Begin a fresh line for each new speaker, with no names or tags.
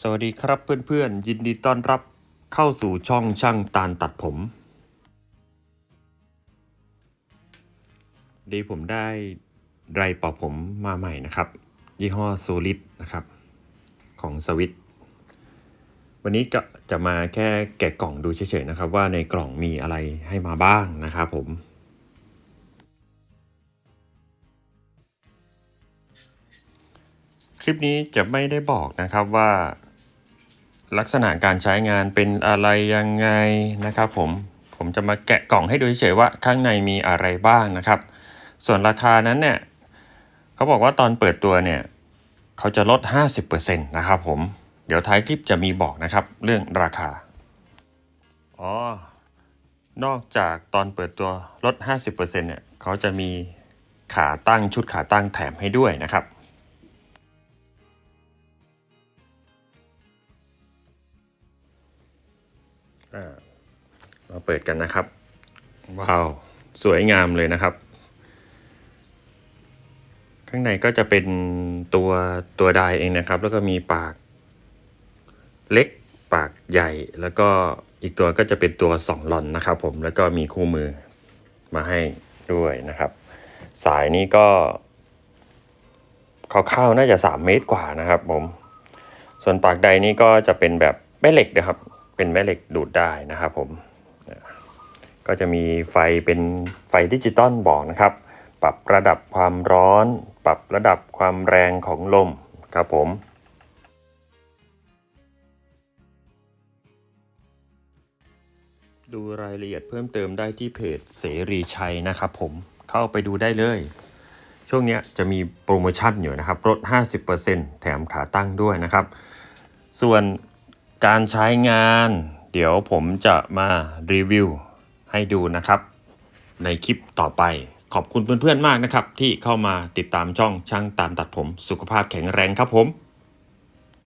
สวัสดีครับเพื่อนๆ ยินดีต้อนรับเข้าสู่ช่องช่างตาลตัดผม ดีผมได้ไรป่าผมมาใหม่นะครับ ยี่ห้อโซลิดนะครับ ของสวิตวันนี้ก็จะมาแค่แกะกล่องดูเฉยๆนะครับ ว่าในกล่องมีอะไรให้มาบ้างนะครับผมคลิปนี้จะไม่ได้บอกนะครับว่า ลักษณะการใช้งานเป็นอะไรยังไงนะครับผมผมจะมาแกะกล่องให้ดูเฉยๆว่าข้างในมีอะไรบ้างนะครับ ส่วนราคานั้นเนี่ยเขาบอกว่าตอนเปิดตัวเนี่ยเขาจะลด 50%นะครับผมเดี๋ยวท้ายคลิปจะมีบอกนะครับเรื่องราคาอ๋อนอกจากตอนเปิดตัวลด 50%เนี่ยเขาจะมีขาตั้งชุดขาตั้งแถมให้ด้วยนะครับ มาเปิดกันนะครับ ว้าว สวยงามเลยนะครับ ข้างในก็จะเป็นตัวตัวไดเองนะครับ แล้วก็มีปากเล็กปากใหญ่ แล้วก็อีกตัวก็จะเป็นตัวสองหลอนนะครับผมแล้วก็มีคู่มือมาให้ด้วยนะครับ สายนี้ก็คร่าวๆน่าจะ 3 เมตรกว่านะครับผม ส่วนปากใดนี้ก็จะเป็นแบบแม่เหล็กนะครับ เป็นแม่เหล็กดูดได้นะครับผมก็จะมีไฟเป็นไฟดิจิตอลบอกนะครับ ปรับระดับความร้อน ปรับระดับความแรงของลมครับผมดูรายละเอียดเพิ่มเติมได้ที่เพจเสรีชัยนะครับผมเข้าไปดูได้เลย ช่วงนี้จะมีโปรโมชั่นอยู่นะครับลด50%แถมขาตั้งด้วยนะครับ ส่วน การใช้งาน เดี๋ยวผมจะมารีวิวให้ดูนะครับ ในคลิปต่อไปขอบคุณเพื่อนๆมากนะครับ ที่เข้ามาติดตามช่องช่างตามตัดผมสุขภาพแข็งแรงครับผม